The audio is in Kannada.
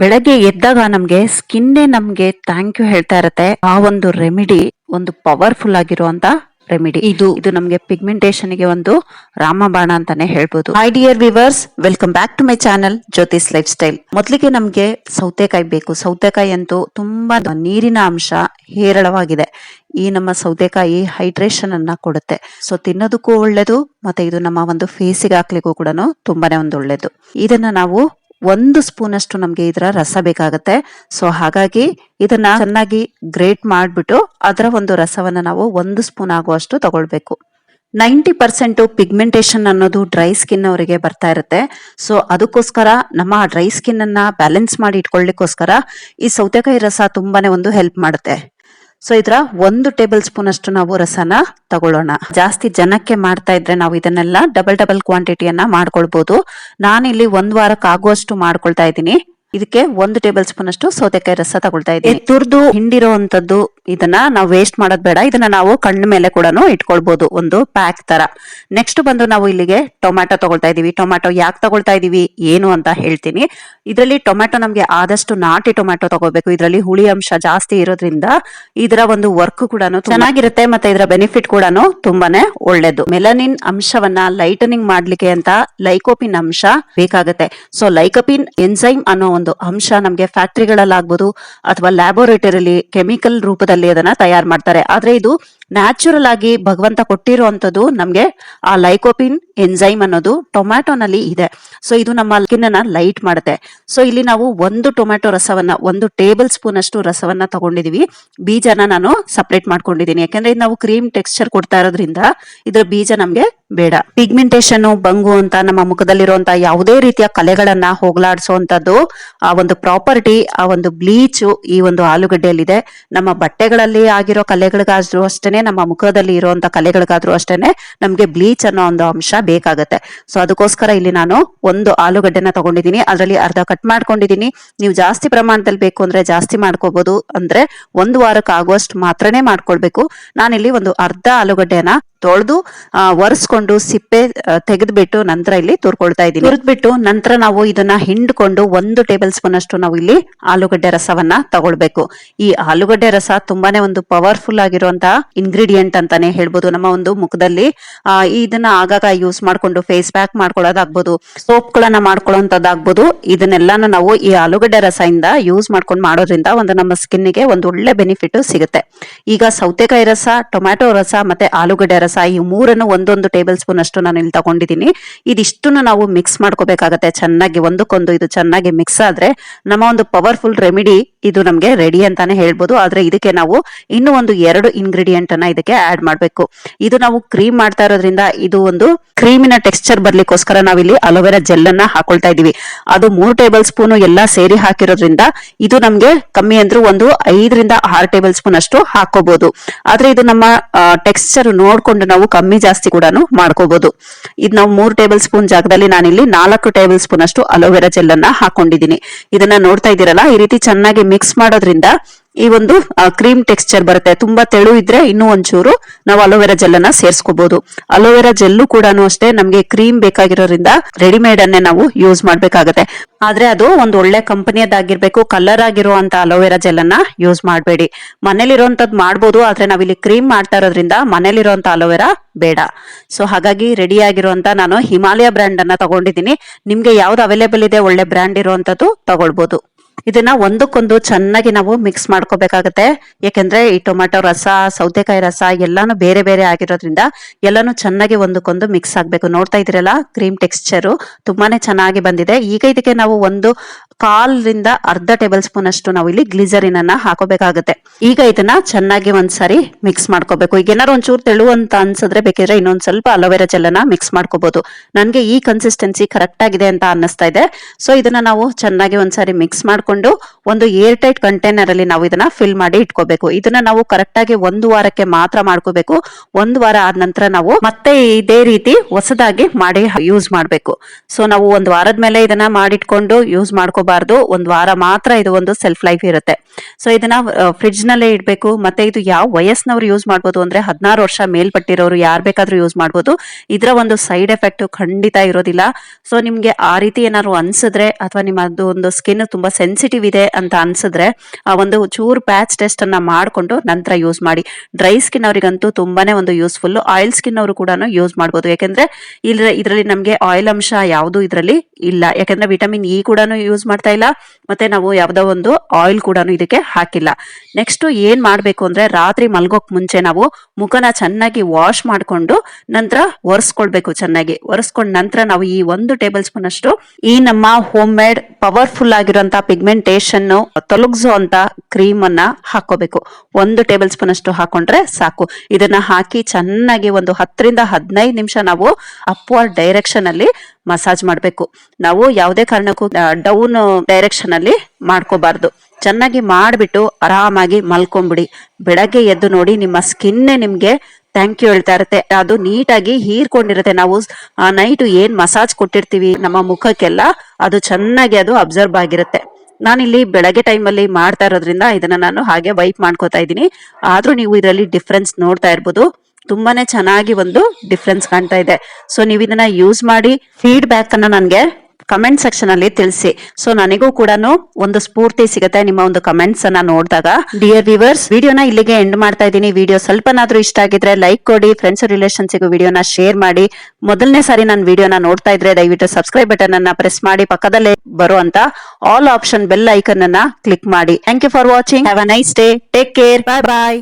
ಬೆಳಗ್ಗೆ ಎದ್ದಾಗ ನಮ್ಗೆ ಸ್ಕಿನ್ನೇ ನಮ್ಗೆ ಥ್ಯಾಂಕ್ ಯು ಹೇಳ್ತಾ ಇರತ್ತೆ. ಆ ಒಂದು ರೆಮಿಡಿ ಒಂದು ಪವರ್ಫುಲ್ ಆಗಿರುವಂತ ರೆಮಿಡಿ. ಇದು ಇದು ನಮ್ಗೆ ಪಿಗ್ಮೆಂಟೇಶನ್ಗೆ ಒಂದು ರಾಮಬಾಣ ಅಂತಾನೆ ಹೇಳ್ಬೋದು. Hi dear viewers welcome back to my channel Jyothi's lifestyle ಮೊದಲಿಗೆ ನಮ್ಗೆ ಸೌತೆಕಾಯಿ ಬೇಕು. ಸೌತೆಕಾಯಿ ಅಂತೂ ತುಂಬಾ ನೀರಿನ ಅಂಶ, ಹೇರಳವಾಗಿದೆ. ಈ ನಮ್ಮ ಸೌತೆಕಾಯಿ ಹೈಡ್ರೇಷನ್ ಅನ್ನ ಕೊಡುತ್ತೆ. ಸೊ ತಿನ್ನೋದಕ್ಕೂ ಒಳ್ಳೇದು, ಮತ್ತೆ ಇದು ನಮ್ಮ ಒಂದು ಫೇಸಿಗೆ ಹಾಕ್ಲಿಕ್ಕೂ ಕೂಡ ತುಂಬಾನೇ ಒಂದು ಒಳ್ಳೇದು. ಇದನ್ನ ನಾವು ಒಂದು ಸ್ಪೂನ್ ಅಷ್ಟು ನಮ್ಗೆ ಇದರ ರಸ ಬೇಕಾಗುತ್ತೆ. ಸೊ ಹಾಗಾಗಿ ಇದನ್ನ ಚೆನ್ನಾಗಿ ಗ್ರೇಟ್ ಮಾಡಿಬಿಟ್ಟು ಅದರ ಒಂದು ರಸವನ್ನ ನಾವು ಒಂದು ಸ್ಪೂನ್ ಆಗುವಷ್ಟು ತಗೊಳ್ಬೇಕು. ನೈಂಟಿ ಪರ್ಸೆಂಟ್ ಪಿಗ್ಮೆಂಟೇಷನ್ ಅನ್ನೋದು ಡ್ರೈ ಸ್ಕಿನ್ ಅವರಿಗೆ ಬರ್ತಾ ಇರುತ್ತೆ. ಸೊ ಅದಕ್ಕೋಸ್ಕರ ನಮ್ಮ ಡ್ರೈ ಸ್ಕಿನ್ ಅನ್ನ ಬ್ಯಾಲೆನ್ಸ್ ಮಾಡಿ ಇಟ್ಕೊಳ್ಳಿಕ್ಕೋಸ್ಕರ ಈ ಸೌತೆಕಾಯಿ ರಸ ತುಂಬಾನೇ ಒಂದು ಹೆಲ್ಪ್ ಮಾಡುತ್ತೆ. ಸೊ ಇದರ ಒಂದು ಟೇಬಲ್ ಸ್ಪೂನ್ ಅಷ್ಟು ನಾವು ರಸನ ತಗೊಳ್ಳೋಣ. ಜಾಸ್ತಿ ಜನಕ್ಕೆ ಮಾಡ್ತಾ ಇದ್ರೆ ನಾವು ಇದನ್ನೆಲ್ಲ ಡಬಲ್ ಡಬಲ್ ಕ್ವಾಂಟಿಟಿಯನ್ನ ಮಾಡ್ಕೊಳ್ಬಹುದು ಇಲ್ಲಿ ಒಂದ್ ವಾರಕ್ಕೆ ಆಗುವಷ್ಟು ಮಾಡ್ಕೊಳ್ತಾ ಇದ್ದೀನಿ. ಇದಕ್ಕೆ ಒಂದು ಟೇಬಲ್ ಸ್ಪೂನ್ ಅಷ್ಟು ಸೌತೆಕಾಯಿ ರಸ ತಗೊಳ್ತಾ ಇದ್ದೀನಿ. ತುರ್ದು ಹಿಂಡಿರುವಂತದ್ದು ಇದನ್ನ ನಾವು ವೇಸ್ಟ್ ಮಾಡೋದ್ ಬೇಡ. ಇದನ್ನ ನಾವು ಕಣ್ಣ ಮೇಲೆ ಕೂಡ ಇಟ್ಕೊಳ್ಬಹುದು ಒಂದು ಪ್ಯಾಕ್ ತರ. ನೆಕ್ಸ್ಟ್ ಬಂದು ನಾವು ಇಲ್ಲಿಗೆ ಟೊಮ್ಯಾಟೊ ತಗೊಳ್ತಾ ಇದೀವಿ. ಟೊಮ್ಯಾಟೊ ಯಾಕೆ ತಗೊಳ್ತಾ ಇದೀವಿ, ಏನು ಅಂತ ಹೇಳ್ತೀನಿ. ಇದರಲ್ಲಿ ಟೊಮ್ಯಾಟೊ ನಮ್ಗೆ ಆದಷ್ಟು ನಾಟಿ ಟೊಮ್ಯಾಟೊ ತಗೋಬೇಕು. ಇದರಲ್ಲಿ ಹುಳಿ ಅಂಶ ಜಾಸ್ತಿ ಇರೋದ್ರಿಂದ ಇದರ ಒಂದು ವರ್ಕ್ ಕೂಡ ಚೆನ್ನಾಗಿರುತ್ತೆ ಮತ್ತೆ ಇದರ ಬೆನಿಫಿಟ್ ಕೂಡ ತುಂಬಾನೇ ಒಳ್ಳೇದು. ಮೆಲನಿನ್ ಅಂಶವನ್ನ ಲೈಟನಿಂಗ್ ಮಾಡ್ಲಿಕ್ಕೆ ಅಂತ ಲೈಕೋಪಿನ್ ಅಂಶ ಬೇಕಾಗುತ್ತೆ. ಸೊ ಲೈಕೋಪಿನ್ ಎನ್ಸೈಮ್ ಅನ್ನೋ ಒಂದು ಅಂಶ ನಮ್ಗೆ ಫ್ಯಾಕ್ಟರಿಗಳಲ್ಲಾಗ್ಬೋದು ಅಥವಾ ಲ್ಯಾಬೋರೇಟರಿಲಿ ಕೆಮಿಕಲ್ ರೂಪದಲ್ಲಿ ಅದನ್ನ ತಯಾರು ಮಾಡ್ತಾರೆ. ಆದ್ರೆ ಇದು ನ್ಯಾಚುರಲ್ ಆಗಿ ಭಗವಂತ ಕೊಟ್ಟಿರುವಂತದ್ದು ನಮ್ಗೆ ಆ ಲೈಕೋಪಿನ್ ಎನ್ಸೈಮ್ ಅನ್ನೋದು ಟೊಮ್ಯಾಟೊನಲ್ಲಿ ಇದೆ. ಸೊ ಇದು ನಮ್ಮ ಸ್ಕಿನ್ ಲೈಟ್ ಮಾಡುತ್ತೆ. ಸೊ ಇಲ್ಲಿ ನಾವು ಒಂದು ಟೊಮ್ಯಾಟೊ ರಸವನ್ನ, ಒಂದು ಟೇಬಲ್ ಸ್ಪೂನ್ ಅಷ್ಟು ರಸವನ್ನ ತಗೊಂಡಿದೀವಿ. ಬೀಜನ ನಾನು ಸಪ್ರೇಟ್ ಮಾಡ್ಕೊಂಡಿದ್ದೀನಿ ಯಾಕಂದ್ರೆ ನಾವು ಕ್ರೀಮ್ ಟೆಕ್ಸ್ಚರ್ ಕೊಡ್ತಾ ಇರೋದ್ರಿಂದ ಇದ್ರ ಬೀಜ ನಮ್ಗೆ ಬೇಡ. ಪಿಗ್ಮೆಂಟೇಶನ್ ಬಂಗು ಅಂತ ನಮ್ಮ ಮುಖದಲ್ಲಿರುವಂತಹ ಯಾವುದೇ ರೀತಿಯ ಕಲೆಗಳನ್ನ ಹೋಗ್ಲಾಡಿಸುವಂತದ್ದು ಆ ಒಂದು ಪ್ರಾಪರ್ಟಿ ಆ ಒಂದು ಬ್ಲೀಚ್ ಈ ಒಂದು ಆಲೂಗಡ್ಡೆಯಲ್ಲಿದೆ. ನಮ್ಮ ಬಟ್ಟೆಗಳಲ್ಲಿ ಆಗಿರೋ ಕಲೆಗಳಿಗಾದ್ರೂ ಅಷ್ಟೇನೆ ನಮ್ಮ ಮುಖದಲ್ಲಿ ಇರುವಂತ ಕಲೆಗಳಿಗಾದ್ರೂ ಅಷ್ಟೇನೆ ನಮ್ಗೆ ಬ್ಲೀಚ್ ಅನ್ನೋ ಒಂದು ಅಂಶ ಬೇಕಾಗುತ್ತೆ. ಸೊ ಅದಕ್ಕೋಸ್ಕರ ಇಲ್ಲಿ ನಾನು ಒಂದು ಆಲೂಗಡ್ಡೆನ ತಗೊಂಡಿದ್ದೀನಿ. ಅದರಲ್ಲಿ ಅರ್ಧ ಕಟ್ ಮಾಡ್ಕೊಂಡಿದ್ದೀನಿ. ನೀವು ಜಾಸ್ತಿ ಪ್ರಮಾಣದಲ್ಲಿ ಬೇಕು ಅಂದ್ರೆ ಜಾಸ್ತಿ ಮಾಡ್ಕೋಬಹುದು ಅಂದ್ರೆ ಒಂದು ವಾರಕ್ಕೆ ಆಗುವಷ್ಟು ಮಾತ್ರನೇ ಮಾಡ್ಕೊಳ್ಬೇಕು. ನಾನಿಲ್ಲಿ ಒಂದು ಅರ್ಧ ಆಲೂಗಡ್ಡೆನ ತೊಳೆದು ಒರೆಸ್ಕೊಂಡು ಸಿಪ್ಪೆ ತೆಗೆದ್ಬಿಟ್ಟು ನಂತರ ಇಲ್ಲಿ ತುರ್ಕೊಳ್ತಾ ಇದ್ದೀನಿ. ತುರಿದ್ಬಿಟ್ಟು ನಂತರ ನಾವು ಇದನ್ನ ಹಿಂಡ್ಕೊಂಡು ಒಂದು ಟೇಬಲ್ ಸ್ಪೂನ್ ಅಷ್ಟು ನಾವು ಇಲ್ಲಿ ಆಲೂಗಡ್ಡೆ ರಸವನ್ನ ತಗೊಳ್ಬೇಕು. ಈ ಆಲೂಗಡ್ಡೆ ರಸ ತುಂಬಾನೇ ಒಂದು ಪವರ್ಫುಲ್ ಆಗಿರುವಂತಹ ಇಂಗ್ರೀಡಿಯೆಂಟ್ ಅಂತಾನೆ ಹೇಳ್ಬೋದು. ನಮ್ಮ ಒಂದು ಮುಖದಲ್ಲಿ ಇದನ್ನ ಆಗಾಗ ಯೂಸ್ ಮಾಡ್ಕೊಂಡು ಫೇಸ್ ಪ್ಯಾಕ್ ಮಾಡ್ಕೊಳ್ಳೋದಾಗ್ಬೋದು ಸೋಪ್ ಗಳನ್ನ ಮಾಡ್ಕೊಳ್ಳೋದಾಗ್ಬೋದು ಇದನ್ನೆಲ್ಲಾನು ನಾವು ಈ ಆಲೂಗಡ್ಡೆ ರಸದಿಂದ ಯೂಸ್ ಮಾಡ್ಕೊಂಡು ಮಾಡೋದ್ರಿಂದ ಒಂದು ನಮ್ಮ ಸ್ಕಿನ್ಗೆ ಒಂದು ಒಳ್ಳೆ ಬೆನಿಫಿಟ್ ಸಿಗುತ್ತೆ. ಈಗ ಸೌತೆಕಾಯಿ ರಸ, ಟೊಮ್ಯಾಟೊ ರಸ ಮತ್ತೆ ಆಲೂಗಡ್ಡೆ ರಸ ಈ ಮೂರನ್ನು ಒಂದೊಂದು ಟೇಬಲ್ ಸ್ಪೂನ್ ಅಷ್ಟು ನಾನು ಇಲ್ಲಿ ತಗೊಂಡಿದ್ದೀನಿ. ಇದಿಷ್ಟನ್ನು ನಾವು ಮಿಕ್ಸ್ ಮಾಡ್ಕೋಬೇಕಾಗತ್ತೆ. ಚೆನ್ನಾಗಿ ಒಂದಕ್ಕೊಂದು ಇದು ಚೆನ್ನಾಗಿ ಮಿಕ್ಸ್ ಆದ್ರೆ ನಮ್ಮ ಒಂದು ಪವರ್ಫುಲ್ ರೆಮಿಡಿ ಇದು ನಮ್ಗೆ ರೆಡಿ ಅಂತಾನೆ ಹೇಳ್ಬೋದು. ಆದ್ರೆ ಇದಕ್ಕೆ ನಾವು ಇನ್ನು ಒಂದು ಎರಡು ಇಂಗ್ರೀಡಿಯೆಂಟ್ ಅನ್ನ ಇದಕ್ಕೆ ಆಡ್ ಮಾಡ್ಬೇಕು. ಇದು ನಾವು ಕ್ರೀಮ್ ಮಾಡ್ತಾ ಇರೋದ್ರಿಂದ ಇದು ಒಂದು ಕ್ರೀಮಿನ ಟೆಕ್ಸ್ಚರ್ ಬರ್ಲಿಕ್ಕೋಸ್ಕರ ನಾವಿಲ್ಲಿ ಅಲೋವೆರಾ ಜೆಲ್ ಅನ್ನ ಹಾಕೊಳ್ತಾ ಇದೀವಿ ಅದು ಮೂರು ಟೇಬಲ್ ಸ್ಪೂನ್ ಎಲ್ಲ ಸೇರಿ ಹಾಕಿರೋದ್ರಿಂದ ಇದು ನಮ್ಗೆ ಕಮ್ಮಿ ಅಂದ್ರೂ ಒಂದು ಐದರಿಂದ ಆರು ಟೇಬಲ್ ಸ್ಪೂನ್ ಅಷ್ಟು ಹಾಕೋಬಹುದು ಆದ್ರೆ ಇದು ನಮ್ಮ ಟೆಕ್ಸ್ಚರ್ ನೋಡ್ಕೊಂಡು ನಾವು ಕಮ್ಮಿ ಜಾಸ್ತಿ ಕೂಡ ಮಾಡ್ಕೋಬಹುದು ಇದು ನಾವು ಮೂರ್ ಟೇಬಲ್ ಸ್ಪೂನ್ ಜಾಗದಲ್ಲಿ ನಾನಿಲ್ಲಿ ನಾಲ್ಕು ಟೇಬಲ್ ಸ್ಪೂನ್ ಅಷ್ಟು ಅಲೋವೆರಾ ಜೆಲ್ ಅನ್ನ ಹಾಕೊಂಡಿದ್ದೀನಿ. ಇದನ್ನ ನೋಡ್ತಾ ಇದೀರಲ್ಲ ಈ ರೀತಿ ಚೆನ್ನಾಗಿ ಮಿಕ್ಸ್ ಮಾಡೋದ್ರಿಂದ ಈ ಒಂದು ಕ್ರೀಮ್ ಟೆಕ್ಸ್ಚರ್ ಬರುತ್ತೆ. ತುಂಬಾ ತೆಳು ಇದ್ರೆ ಇನ್ನೂ ಒಂಚೂರು ನಾವು ಅಲೋವೆರಾ ಜೆಲ್ ಅನ್ನ ಸೇರಿಸ್ಕೋಬಹುದು ಅಲೋವೆರಾ ಜೆಲ್ಲು ಕೂಡ ಅಷ್ಟೇ ನಮ್ಗೆ ಕ್ರೀಮ್ ಬೇಕಾಗಿರೋದ್ರಿಂದ ರೆಡಿಮೇಡ್ ಅನ್ನೇ ನಾವು ಯೂಸ್ ಮಾಡ್ಬೇಕಾಗತ್ತೆ. ಆದ್ರೆ ಅದು ಒಂದು ಒಳ್ಳೆ ಕಂಪನಿಯದಾಗಿರ್ಬೇಕು ಕಲರ್ ಆಗಿರುವಂತ ಅಲೋವೆರಾ ಜೆಲ್ ಅನ್ನ ಯೂಸ್ ಮಾಡಬೇಡಿ. ಮನೇಲಿರುವಂತದ್ ಮಾಡ್ಬೋದು, ಆದ್ರೆ ನಾವಿಲ್ಲಿ ಕ್ರೀಮ್ ಮಾಡ್ತಾ ಇರೋದ್ರಿಂದ ಮನೇಲಿರುವಂತ ಅಲೋವೆರಾ ಬೇಡ. ಸೊ ಹಾಗಾಗಿ ರೆಡಿ ಆಗಿರುವಂತ ನಾನು ಹಿಮಾಲಯ ಬ್ರ್ಯಾಂಡ್ ಅನ್ನ ತಗೊಂಡಿದ್ದೀನಿ. ನಿಮ್ಗೆ ಯಾವ್ದು ಅವೈಲೇಬಲ್ ಇದೆ, ಒಳ್ಳೆ ಬ್ರ್ಯಾಂಡ್ ಇರುವಂತದ್ದು ತಗೊಳ್ಬಹುದು ಇದನ್ನ ಒಂದಕ್ಕೊಂದು ಚೆನ್ನಾಗಿ ನಾವು ಮಿಕ್ಸ್ ಮಾಡ್ಕೋಬೇಕಾಗತ್ತೆ. ಯಾಕೆಂದ್ರೆ ಈ ಟೊಮೆಟೊ ರಸ, ಸೌತೆಕಾಯಿ ರಸ ಎಲ್ಲಾನು ಬೇರೆ ಬೇರೆ ಆಗಿರೋದ್ರಿಂದ ಎಲ್ಲಾನು ಚೆನ್ನಾಗಿ ಒಂದಕ್ಕೊಂದು ಮಿಕ್ಸ್ ಆಗ್ಬೇಕು. ನೋಡ್ತಾ ಇದ್ರಲ್ಲ ಕ್ರೀಮ್ ಟೆಕ್ಸ್ಚರು ತುಂಬಾನೇ ಚೆನ್ನಾಗಿ ಬಂದಿದೆ. ಈಗ ಇದಕ್ಕೆ ನಾವು ಒಂದು ಕಾಲ್ರಿಂದ ಅರ್ಧ ಟೇಬಲ್ ಸ್ಪೂನ್ ಅಷ್ಟು ನಾವು ಇಲ್ಲಿ ಗ್ಲಿಸರಿನ್ ಅನ್ನ ಹಾಕೋಬೇಕಾಗುತ್ತೆ. ಈಗ ಇದನ್ನ ಚೆನ್ನಾಗಿ ಒಂದ್ಸರಿ ಮಿಕ್ಸ್ ಮಾಡ್ಕೋಬೇಕು. ಈಗ ಏನಾರು ಒಂಚೂರು ತೆಳು ಅಂತ ಅನ್ಸಿದ್ರೆ ಬೇಕಿದ್ರೆ ಇನ್ನೊಂದ್ ಸ್ವಲ್ಪ ಅಲೋವೆರಾ ಜೆಲ್ ಅನ್ನ ಮಿಕ್ಸ್ ಮಾಡ್ಕೋಬಹುದು ನನ್ಗೆ ಈ ಕನ್ಸಿಸ್ಟೆನ್ಸಿ ಕರೆಕ್ಟ್ ಆಗಿದೆ ಅಂತ ಅನ್ನಿಸ್ತಾ ಇದೆ. ಸೊ ಇದನ್ನ ನಾವು ಚೆನ್ನಾಗಿ ಒಂದ್ಸರಿ ಮಿಕ್ಸ್ ಮಾಡ್ಕೊಂಡು ಒಂದು ಏರ್ ಟೈಟ್ ಕಂಟೈನರ್ ಅಲ್ಲಿ ನಾವು ಇದನ್ನ ಫಿಲ್ ಮಾಡಿ ಇಟ್ಕೋಬೇಕು. ಇದನ್ನ ನಾವು ಕರೆಕ್ಟ್ ಆಗಿ ಒಂದು ವಾರಕ್ಕೆ ಮಾತ್ರ ಮಾಡ್ಕೋಬೇಕು. ಒಂದು ವಾರ ಆದ ನಂತರ ನಾವು ಮತ್ತೆ ಇದೇ ರೀತಿ ಹೊಸದಾಗಿ ಮಾಡಿ ಯೂಸ್ ಮಾಡ್ಬೇಕು. ಸೊ ನಾವು ಒಂದು ವಾರದ ಮೇಲೆ ಇದನ್ನ ಮಾಡಿಟ್ಕೊಂಡು ಯೂಸ್ ಮಾಡ್ಕೋಬಾರ್ದು. ಒಂದು ವಾರ ಮಾತ್ರ ಇದು ಒಂದು ಸೆಲ್ಫ್ ಲೈಫ್ ಇರುತ್ತೆ. ಸೊ ಇದನ್ನ ಫ್ರಿಡ್ಜ್ ನಲ್ಲೇ ಇಡಬೇಕು. ಮತ್ತೆ ಇದು ಯಾವ ವಯಸ್ಸಿನವರು ಯೂಸ್ ಮಾಡ್ಬೋದು ಅಂದ್ರೆ ಹದಿನಾರು ವರ್ಷ ಮೇಲ್ಪಟ್ಟಿರೋರು ಯಾರು ಬೇಕಾದ್ರೂ ಯೂಸ್ ಮಾಡಬಹುದು ಇದರ ಒಂದು ಸೈಡ್ ಎಫೆಕ್ಟ್ ಖಂಡಿತ ಇರೋದಿಲ್ಲ. ಸೊ ನಿಮ್ಗೆ ಆ ರೀತಿ ಏನಾದ್ರು ಅನ್ಸಿದ್ರೆ ಅಥವಾ ನಿಮ್ಮದು ಒಂದು ಸ್ಕಿನ್ ತುಂಬಾ ಸೆನ್ಸ್ ಸೆನ್ಸಿಟಿವ್ ಇದೆ ಅಂತ ಅನ್ಸಿದ್ರೆ, ಆ ಒಂದು ಚೂರು ಪ್ಯಾಚ್ ಟೆಸ್ಟ್ ಅನ್ನ ಮಾಡ್ಕೊಂಡು ನಂತರ ಯೂಸ್ ಮಾಡಿ. ಡ್ರೈ ಸ್ಕಿನ್ ಅವರಿಗಂತೂ ತುಂಬಾನೇ ಒಂದು ಯೂಸ್ಫುಲ್ ಆಯಿಲ್ ಸ್ಕಿನ್ ಅವರು ಕೂಡ ಯೂಸ್ ಮಾಡಬಹುದು ಯಾಕಂದ್ರೆ ಇಲ್ಲಿ ಇದರಲ್ಲಿ ನಮಗೆ ಆಯಿಲ್ ಅಂಶ ಯಾವುದು ಇದರಲ್ಲಿ ಇಲ್ಲ. ಯಾಕಂದ್ರೆ ವಿಟಮಿನ್ ಇ ಕೂಡ ಯೂಸ್ ಮಾಡ್ತಾ ಇಲ್ಲ, ಮತ್ತೆ ನಾವು ಯಾವುದೋ ಒಂದು ಆಯಿಲ್ ಕೂಡ ಇದಕ್ಕೆ ಹಾಕಿಲ್ಲ. ನೆಕ್ಸ್ಟ್ ಏನ್ ಮಾಡ್ಬೇಕು ಅಂದ್ರೆ, ರಾತ್ರಿ ಮಲ್ಗೋಕ್ ಮುಂಚೆ ನಾವು ಮುಖನ ಚೆನ್ನಾಗಿ ವಾಶ್ ಮಾಡ್ಕೊಂಡು ನಂತರ ಒರೆಸ್ಕೊಳ್ಬೇಕು ಚೆನ್ನಾಗಿ. ಒರೆಸ್ಕೊಂಡ್ ನಂತರ ನಾವು ಈ ಒಂದು ಟೇಬಲ್ ಸ್ಪೂನ್ ಅಷ್ಟು ಈ ನಮ್ಮ ಹೋಮ್ ಮೇಡ್ ಪವರ್ಫುಲ್ ಆಗಿರುವಂತ ಪಿಗ್ಮೆಂಟೇಶನ್ ತೊಲಗಿಸೋ ಅಂತ ಕ್ರೀಮ್ ಅನ್ನ ಹಾಕೋಬೇಕು. ಒಂದು ಟೇಬಲ್ ಸ್ಪೂನ್ ಅಷ್ಟು ಹಾಕೊಂಡ್ರೆ ಸಾಕು. ಇದನ್ನ ಹಾಕಿ ಚೆನ್ನಾಗಿ ಒಂದು ಹತ್ತರಿಂದ ಹದಿನೈದು ನಿಮಿಷ ನಾವು ಅಪ್ವರ್ಡ್ ಡೈರೆಕ್ಷನ್ ಅಲ್ಲಿ ಮಸಾಜ್ ಮಾಡಬೇಕು. ನಾವು ಯಾವುದೇ ಕಾರಣಕ್ಕೂ ಡೌನ್ ಡೈರೆಕ್ಷನ್ ಅಲ್ಲಿ ಮಾಡ್ಕೋಬಾರ್ದು. ಚೆನ್ನಾಗಿ ಮಾಡಿಬಿಟ್ಟು ಆರಾಮಾಗಿ ಮಲ್ಕೊಂಬಿಡಿ. ಬೆಳಗ್ಗೆ ಎದ್ದು ನೋಡಿ ನಿಮ್ಮ ಸ್ಕಿನ್ನೇ ನಿಮ್ಗೆ ಥ್ಯಾಂಕ್ ಯು ಹೇಳ್ತಾ ಇರುತ್ತೆ. ಅದು ನೀಟಾಗಿ ಹೀರ್ಕೊಂಡಿರುತ್ತೆ. ನಾವು ನೈಟ್ ಏನ್ ಮಸಾಜ್ ಕೊಟ್ಟಿರ್ತೀವಿ, ನಮ್ಮ ಮುಖಕ್ಕೆಲ್ಲ, ಅದು ಚೆನ್ನಾಗಿ ಅದು ಅಬ್ಸರ್ವ್ ಆಗಿರುತ್ತೆ. ನಾನಿಲ್ಲಿ ಬೆಳಗ್ಗೆ ಟೈಮಲ್ಲಿ ಮಾಡ್ತಾ ಇರೋದ್ರಿಂದ ಇದನ್ನ ನಾನು ಹಾಗೆ ವೈಪ್ ಮಾಡ್ಕೋತಾ ಇದ್ದೀನಿ. ಆದ್ರೂ ನೀವು ಇದರಲ್ಲಿ ಡಿಫ್ರೆನ್ಸ್ ನೋಡ್ತಾ ಇರ್ಬೋದು. ತುಂಬಾನೇ ಚೆನ್ನಾಗಿ ಒಂದು ಡಿಫ್ರೆನ್ಸ್ ಕಾಣ್ತಾ ಇದೆ. ಸೊ ನೀವು ಇದನ್ನ ಯೂಸ್ ಮಾಡಿ ಫೀಡ್ಬ್ಯಾಕ್ ಅನ್ನ ನನಗೆ ಕಮೆಂಟ್ ಸೆಕ್ಷನ್ ಅಲ್ಲಿ ತಿಳಿಸಿ. ಸೊ ನನಗೂ ಕೂಡ ಒಂದು ಸ್ಫೂರ್ತಿ ಸಿಗುತ್ತೆ ನಿಮ್ಮ ಒಂದು ಕಮೆಂಟ್ಸ್ ಅನ್ನ ನೋಡಿದಾಗ. ಡಿಯರ್ ವಿವರ್ಸ್ ವಿಡಿಯೋನ ಇಲ್ಲಿಗೆ ಎಂಡ್ ಮಾಡ್ತಾ ಇದ್ದೀನಿ. ವಿಡಿಯೋ ಸ್ವಲ್ಪನಾದ್ರೂ ಇಷ್ಟ ಆಗಿದ್ರೆ ಲೈಕ್ ಕೊಡಿ ಫ್ರೆಂಡ್ಸ್ ರಿಲೇಷನ್ಸಿಗೂ ವಿಡಿಯೋನ ಶೇರ್ ಮಾಡಿ. ಮೊದಲನೇ ಸಾರಿ ನಾನು ವಿಡಿಯೋನ ನೋಡ್ತಾ ಇದ್ರೆ ದಯವಿಟ್ಟು ಸಬ್ಸ್ಕ್ರೈಬ್ ಬಟನ್ ಅನ್ನ ಪ್ರೆಸ್ ಮಾಡಿ. ಪಕ್ಕದಲ್ಲೇ ಬರುವಂತ ಆಲ್ ಆಪ್ಷನ್ ಬೆಲ್ ಐಕನ್ ಅನ್ನ ಕ್ಲಿಕ್ ಮಾಡಿ. Thank you for watching have a nice day take care bye bye